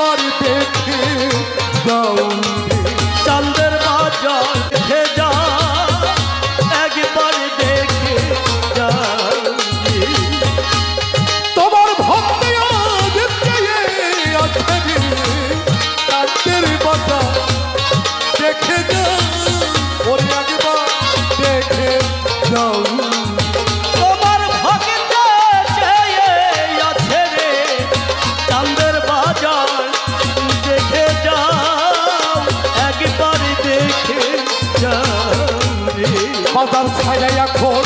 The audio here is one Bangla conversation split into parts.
একবার দেখে যাও চান্দের বাজার যা একবার দেখে তোমার ভক্তি আছে বাজার ছায়া এখন।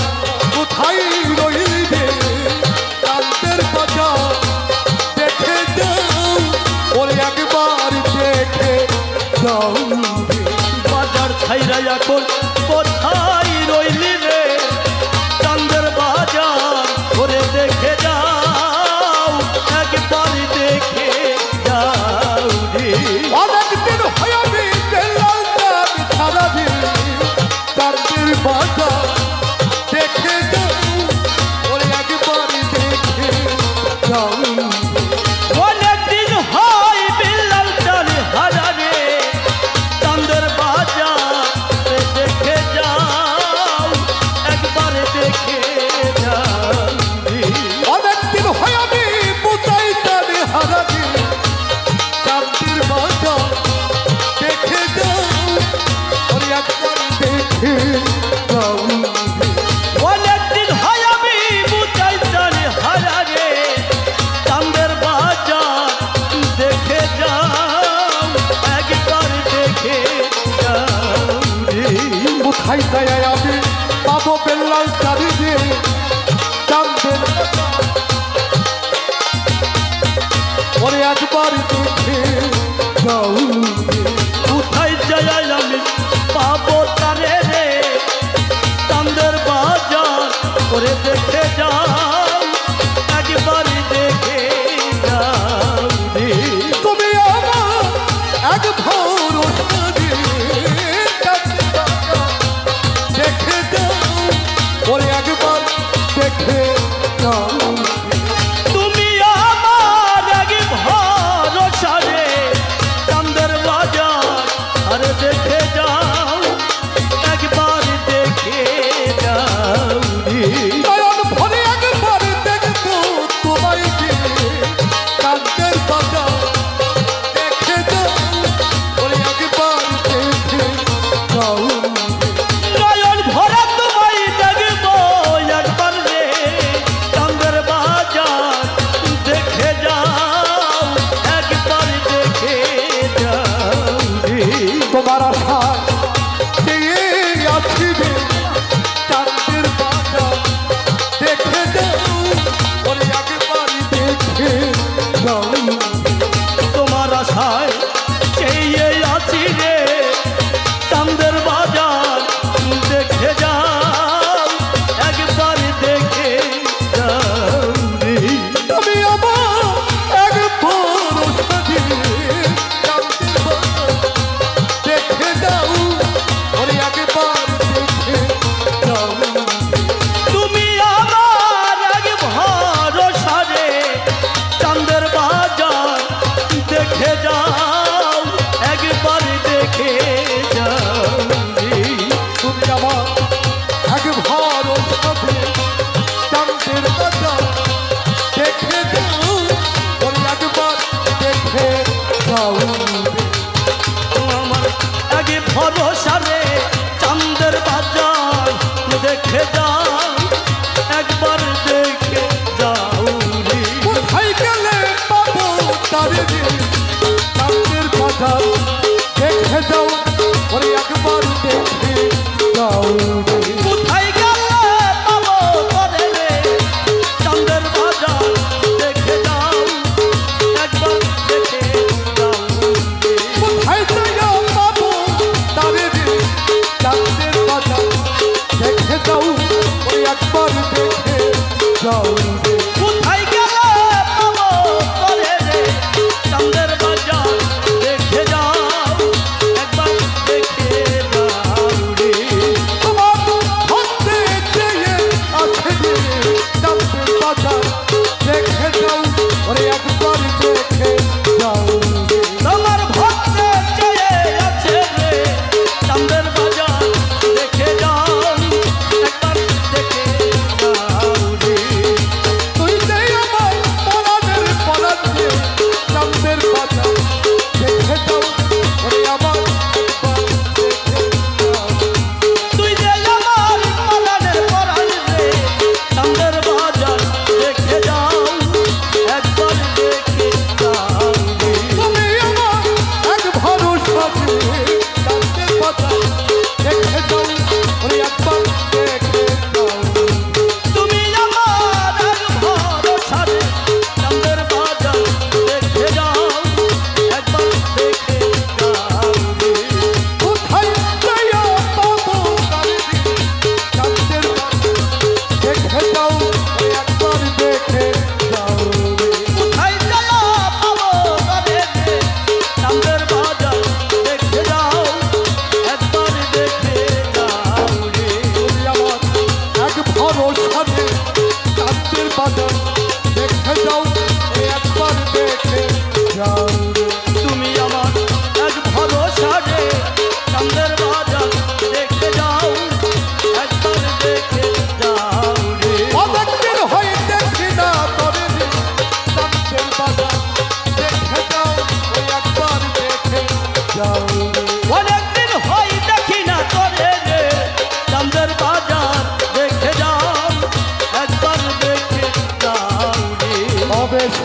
কোথায় রইবে? কান্তের বাজার দেখে যাও ওরে একবার দেখে যাও বাজার ছাইরা এখন কোথায় রইলি রে? যায় আমি পাবো বেল্লাল চারি দিয়ে কান্দের ওরে একবার দেখে যাও কোথায় যাই আমি পাবো তারে রে? চান্দের বাজার করে দেখে যাও। একবার দেখে যাও রে। তুমি আমার এক ভরসা তোমার আশা চেয়ে আছি রে কান্দের বাজা দেখে যাও ওরে একবার দেখে তোমার আশায় দেখে যাও একবার দেখে যাও তুমি আমার এক দেখে যাও ওরে একবার দেখে যাও। আমার আগে ভরসা রে চান্দের বাজার দেখে যাও একবার দেখে যাও। রে কোথায় গেলে পাবো তারে রে কান্দের দেখে যাও ওরে একবার দেখে যাও।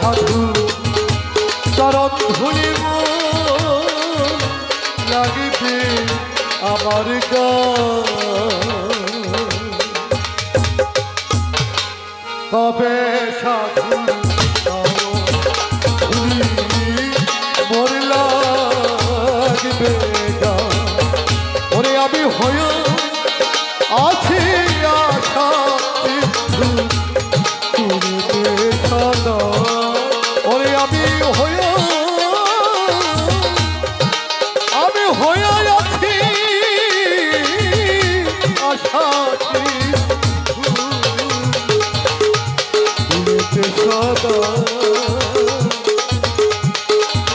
সাধু চরণ ধুলি লাগিবে আমার কবে সাধু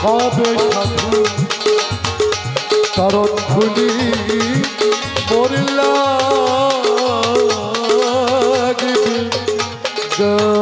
কবে সাধু চরণ খুলি মরিলা good.